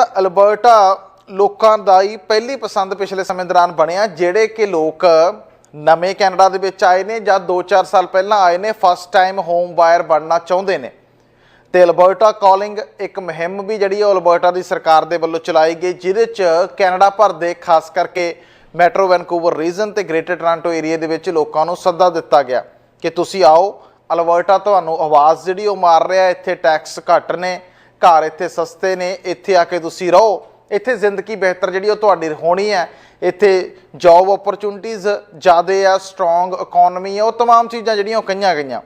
ਤਾਂ ਅਲਬਰਟਾ ਲੋਕਾਂ ਦਾ ਹੀ ਪਹਿਲੀ ਪਸੰਦ ਪਿਛਲੇ ਸਮੇਂ ਦੌਰਾਨ ਬਣਿਆ, ਜਿਹੜੇ ਕਿ ਲੋਕ ਨਵੇਂ ਕੈਨੇਡਾ ਦੇ ਵਿੱਚ ਆਏ ਨੇ ਜਾਂ 2-4 ਸਾਲ ਪਹਿਲਾਂ ਆਏ ਨੇ ਫਸਟ ਟਾਈਮ ਹੋਮ ਬਾਇਰ ਬਣਨਾ ਚਾਹੁੰਦੇ ਨੇ। ਤੇ ਅਲਬਰਟਾ ਕਾਲਿੰਗ ਇੱਕ ਮੁਹਿੰਮ ਵੀ ਜਿਹੜੀ ਹੈ ਅਲਬਰਟਾ ਦੀ ਸਰਕਾਰ ਦੇ ਵੱਲੋਂ ਚਲਾਈ ਗਈ, ਜਿਹਦੇ ਚ ਕੈਨੇਡਾ ਭਰ ਦੇ ਖਾਸ ਕਰਕੇ ਮੈਟਰੋ ਵੈਨਕੂਵਰ ਰੀਜਨ ਤੇ ਗ੍ਰੇਟਰ ਟੋਰਾਂਟੋ ਏਰੀਆ ਦੇ ਵਿੱਚ ਲੋਕਾਂ ਨੂੰ ਸੱਦਾ ਦਿੱਤਾ ਗਿਆ ਕਿ ਤੁਸੀਂ ਆਓ, ਅਲਬਰਟਾ ਤੁਹਾਨੂੰ ਆਵਾਜ਼ ਜਿਹੜੀ ਉਹ ਮਾਰ ਰਿਹਾ, ਇੱਥੇ ਟੈਕਸ ਘੱਟ ਨੇ ਘਰ ਇੱਥੇ ਸਸਤੇ ਨੇ ਇੱਥੇ ਆ ਕੇ ਤੁਸੀਂ ਰਹੋ ਇੱਥੇ ਜ਼ਿੰਦਗੀ ਬਿਹਤਰ ਜਿਹੜੀ ਉਹ ਤੁਹਾਡੀ ਹੋਣੀ ਹੈ ਇੱਥੇ ਜੌਬ ਓਪਰਚੁਨਿਟੀਜ਼ ਜ਼ਿਆਦੇ ਆ ਸਟਰੋਂਗ ਇਕਨੋਮੀ ਆ ਉਹ तमाम ਚੀਜ਼ਾਂ ਜਿਹੜੀਆਂ ਉਹ ਕਹੀਆਂ ਗਈਆਂ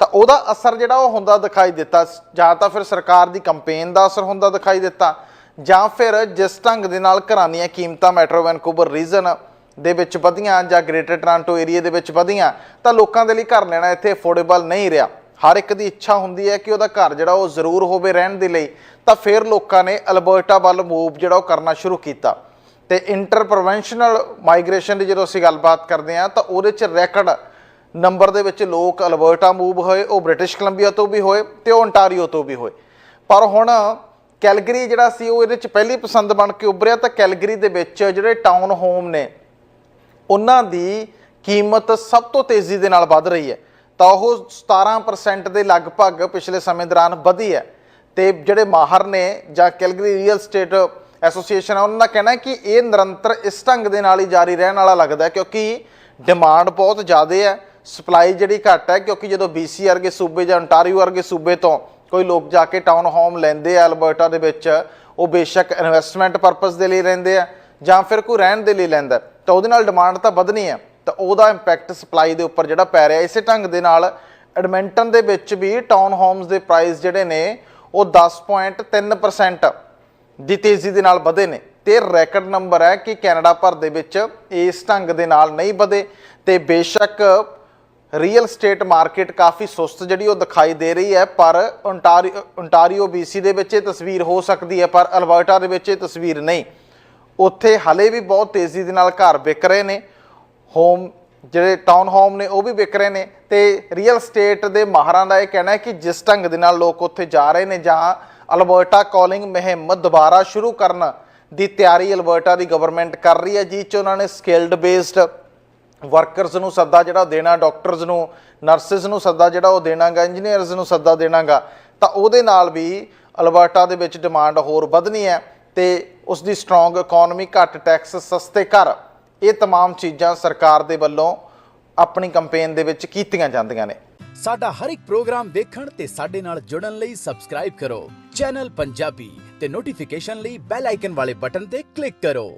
ਤਾਂ ਉਹਦਾ ਅਸਰ ਜਿਹੜਾ ਉਹ ਹੁੰਦਾ ਦਿਖਾਈ ਦਿੱਤਾ ਜਾਂ ਤਾਂ ਫਿਰ ਸਰਕਾਰ ਦੀ ਕੰਪੇਨ ਦਾ ਅਸਰ ਹੁੰਦਾ ਦਿਖਾਈ ਦਿੱਤਾ ਜਾਂ ਫਿਰ ਜਿਸ ਢੰਗ ਦੇ ਨਾਲ ਘਰਾਂ ਦੀਆਂ ਕੀਮਤਾਂ ਮੈਟਰੋ ਵੈਨਕੂਵਰ ਰੀਜਨ ਦੇ ਵਿੱਚ ਵਧੀਆਂ ਜਾਂ ਗ੍ਰੇਟਰ ਟੋਰਾਂਟੋ ਏਰੀਆ ਦੇ ਵਿੱਚ ਵਧੀਆਂ ਤਾਂ ਲੋਕਾਂ ਦੇ ਲਈ ਘਰ ਲੈਣਾ ਇੱਥੇ ਅਫੋਰਡੇਬਲ ਨਹੀਂ ਰਿਹਾ ਹਰ ਇੱਕ ਦੀ ਇੱਛਾ ਹੁੰਦੀ ਹੈ ਕਿ ਉਹਦਾ ਘਰ ਜਿਹੜਾ ਉਹ ਜ਼ਰੂਰ ਹੋਵੇ ਰਹਿਣ ਦੇ ਲਈ, ਤਾਂ ਫਿਰ ਲੋਕਾਂ ਨੇ ਅਲਬਰਟਾ ਵੱਲ ਮੂਵ ਜਿਹੜਾ ਉਹ ਕਰਨਾ ਸ਼ੁਰੂ ਕੀਤਾ। ਤੇ ਇੰਟਰ ਪ੍ਰੋਵੈਂਸ਼ਨਲ ਮਾਈਗ੍ਰੇਸ਼ਨ ਦੀ ਜਦੋਂ ਅਸੀਂ ਗੱਲਬਾਤ ਕਰਦੇ ਹਾਂ, ਤਾਂ ਉਹਦੇ ਚ ਰੈਕਡ ਨੰਬਰ ਦੇ ਵਿੱਚ ਲੋਕ ਅਲਬਰਟਾ ਮੂਵ ਹੋਏ, ਉਹ ਬ੍ਰਿਟਿਸ਼ ਕੋਲੰਬੀਆ ਤੋਂ ਵੀ ਹੋਏ ਤੇ ਉਹ ontario ਤੋਂ ਵੀ ਹੋਏ। ਪਰ ਹੁਣ ਕੈਲਗਰੀ ਜਿਹੜਾ ਸੀ, ਉਹ ਇਹਦੇ ਚ ਪਹਿਲੀ ਪਸੰਦ ਬਣ ਕੇ ਉੱਭਰਿਆ, ਤਾਂ ਕੈਲਗਰੀ ਦੇ ਵਿੱਚ ਜਿਹੜੇ ਟਾਊਨ ਹੋਮ ਨੇ, ਉਹਨਾਂ ਦੀ ਕੀਮਤ ਸਭ ਤੋਂ ਤੇਜ਼ੀ ਦੇ ਨਾਲ ਵੱਧ ਰਹੀ ਹੈ। ਤਾਂ ਉਹ 17% ਦੇ ਲਗਭਗ ਪਿਛਲੇ ਸਮੇਂ ਦੌਰਾਨ ਵਧੀ ਹੈ। ਤੇ ਜਿਹੜੇ ਮਾਹਰ ਨੇ ਜਾਂ ਕੈਲਗਰੀ ਰੀਅਲ ਸਟੇਟ ਐਸੋਸੀਏਸ਼ਨ ਹੈ ਉਹਨਾਂ ਦਾ ਕਹਿਣਾ ਹੈ ਕਿ ਇਹ ਨਿਰੰਤਰ ਇਸ ਢੰਗ ਦੇ ਨਾਲ ਹੀ ਜਾਰੀ ਰਹਿਣ ਵਾਲਾ ਲੱਗਦਾ ਹੈ, ਕਿਉਂਕਿ ਡਿਮਾਂਡ ਬਹੁਤ ਜ਼ਿਆਦਾ ਹੈ, ਸਪਲਾਈ ਜਿਹੜੀ ਘੱਟ ਹੈ, ਕਿਉਂਕਿ ਜਦੋਂ BC ਵਰਗੇ ਸੂਬੇ ਜਾਂ ਅੰਟਾਰੀਓ ਵਰਗੇ ਸੂਬੇ ਤੋਂ ਕੋਈ ਲੋਕ ਜਾ ਕੇ ਟਾਊਨ ਹੋਮ ਲੈਂਦੇ ਆ ਅਲਬਰਟਾ ਦੇ ਵਿੱਚ, ਉਹ ਬੇਸ਼ੱਕ ਇਨਵੈਸਟਮੈਂਟ ਪਰਪਸ ਦੇ ਲਈ ਲੈਂਦੇ ਆ ਜਾਂ ਫਿਰ ਕੋਈ ਰਹਿਣ ਦੇ ਲਈ ਲੈਂਦਾ ਤਾਂ ਉਹਦੇ ਨਾਲ ਡਿਮਾਂਡ ਤਾਂ ਵਧਣੀ ਹੈ। ਤਾਂ ਉਹਦਾ ਇੰਪੈਕਟ ਸਪਲਾਈ ਦੇ ਉੱਪਰ ਜਿਹੜਾ ਪੈ ਰਿਹਾ, ਇਸੇ ਢੰਗ ਦੇ ਨਾਲ ਐਡਮਿੰਟਨ ਦੇ ਵਿੱਚ ਵੀ ਟਾਊਨ ਹੋਮਸ ਦੇ ਪ੍ਰਾਈਸ ਜਿਹੜੇ ਨੇ, ਉਹ 10.3% ਦੀ ਤੇਜ਼ੀ ਦੇ ਨਾਲ ਵਧੇ ਨੇ। ਤੇ ਰੈਕਡ ਨੰਬਰ ਹੈ ਕਿ ਕੈਨੇਡਾ ਭਰ ਦੇ ਵਿੱਚ ਇਸ ਢੰਗ ਦੇ ਨਾਲ ਨਹੀਂ ਵਧੇ ਤੇ ਬੇਸ਼ੱਕ ਰੀਅਲ ਸਟੇਟ ਮਾਰਕੀਟ ਕਾਫੀ ਸੁਸਤ ਜਿਹੜੀ ਉਹ ਦਿਖਾਈ ਦੇ ਰਹੀ ਹੈ, ਪਰ ਓਨਟਾਰੀਓ ontario BC ਦੇ ਵਿੱਚ ਇਹ ਤਸਵੀਰ ਹੋ ਸਕਦੀ ਹੈ, ਪਰ ਅਲਬਰਟਾ ਦੇ ਵਿੱਚ ਇਹ ਤਸਵੀਰ ਨਹੀਂ। ਉੱਥੇ ਹਲੇ ਵੀ ਬਹੁਤ ਤੇਜ਼ੀ ਦੇ ਨਾਲ ਘਰ ਵਿਕ ਰਹੇ ਨੇ। ਹੋਮ ਜਿਹੜੇ ਟਾਊਨ ਹੋਮ ਨੇ, ਉਹ ਵੀ ਵਿਕ ਰਹੇ ਨੇ ਤੇ ਰੀਅਲ ਸਟੇਟ ਦੇ ਮਾਹਰਾਂ ਦਾ ਇਹ ਕਹਿਣਾ ਹੈ ਕਿ ਜਿਸ ਢੰਗ ਦੇ ਨਾਲ ਲੋਕ ਉੱਥੇ ਜਾ ਰਹੇ ਨੇ ਜਾਂ ਅਲਬਰਟਾ ਕਾਲਿੰਗ ਮੁਹਿੰਮ ਦੁਬਾਰਾ ਸ਼ੁਰੂ ਕਰਨ ਦੀ ਤਿਆਰੀ ਅਲਬਰਟਾ ਦੀ ਗਵਰਨਮੈਂਟ ਕਰ ਰਹੀ ਹੈ ਜਿਸ ਚ ਉਹਨਾਂ ਨੇ ਸਕਿਲਡ ਬੇਸਡ ਵਰਕਰਸ ਨੂੰ ਸੱਦਾ ਜਿਹੜਾ ਦੇਣਾ ਡਾਕਟਰਸ ਨੂੰ ਨਰਸਿਸ ਨੂੰ ਸੱਦਾ ਜਿਹੜਾ ਉਹ ਦੇਣਾਗਾ ਇੰਜੀਨੀਅਰਸ ਨੂੰ ਸੱਦਾ ਦੇਣਾਗਾ, ਤਾਂ ਉਹਦੇ ਨਾਲ ਵੀ ਅਲਬਰਟਾ ਦੇ ਵਿੱਚ ਡਿਮਾਂਡ ਹੋਰ ਵਧਣੀ ਹੈ ਤੇ ਉਸ ਦੀ ਸਟਰੋਂਗ ਇਕਨੋਮੀ ਘੱਟ ਟੈਕਸ ਸਸਤੇ ਘਰ ਇਹ तमाम ਚੀਜ਼ਾਂ ਸਰਕਾਰ ਦੇ ਵੱਲੋਂ ਆਪਣੀ ਕੈਂਪੇਨ ਦੇ ਵਿੱਚ ਕੀਤੀਆਂ ਜਾਂਦੀਆਂ ਨੇ ਸਾਡਾ ਹਰ ਇੱਕ ਪ੍ਰੋਗਰਾਮ ਦੇਖਣ ਤੇ ਸਾਡੇ ਨਾਲ ਜੁੜਨ ਲਈ ਸਬਸਕ੍ਰਾਈਬ ਕਰੋ ਚੈਨਲ ਪੰਜਾਬੀ ਤੇ ਨੋਟੀਫਿਕੇਸ਼ਨ ਲਈ ਬੈਲ ਆਈਕਨ ਵਾਲੇ ਬਟਨ ਤੇ ਕਲਿੱਕ ਕਰੋ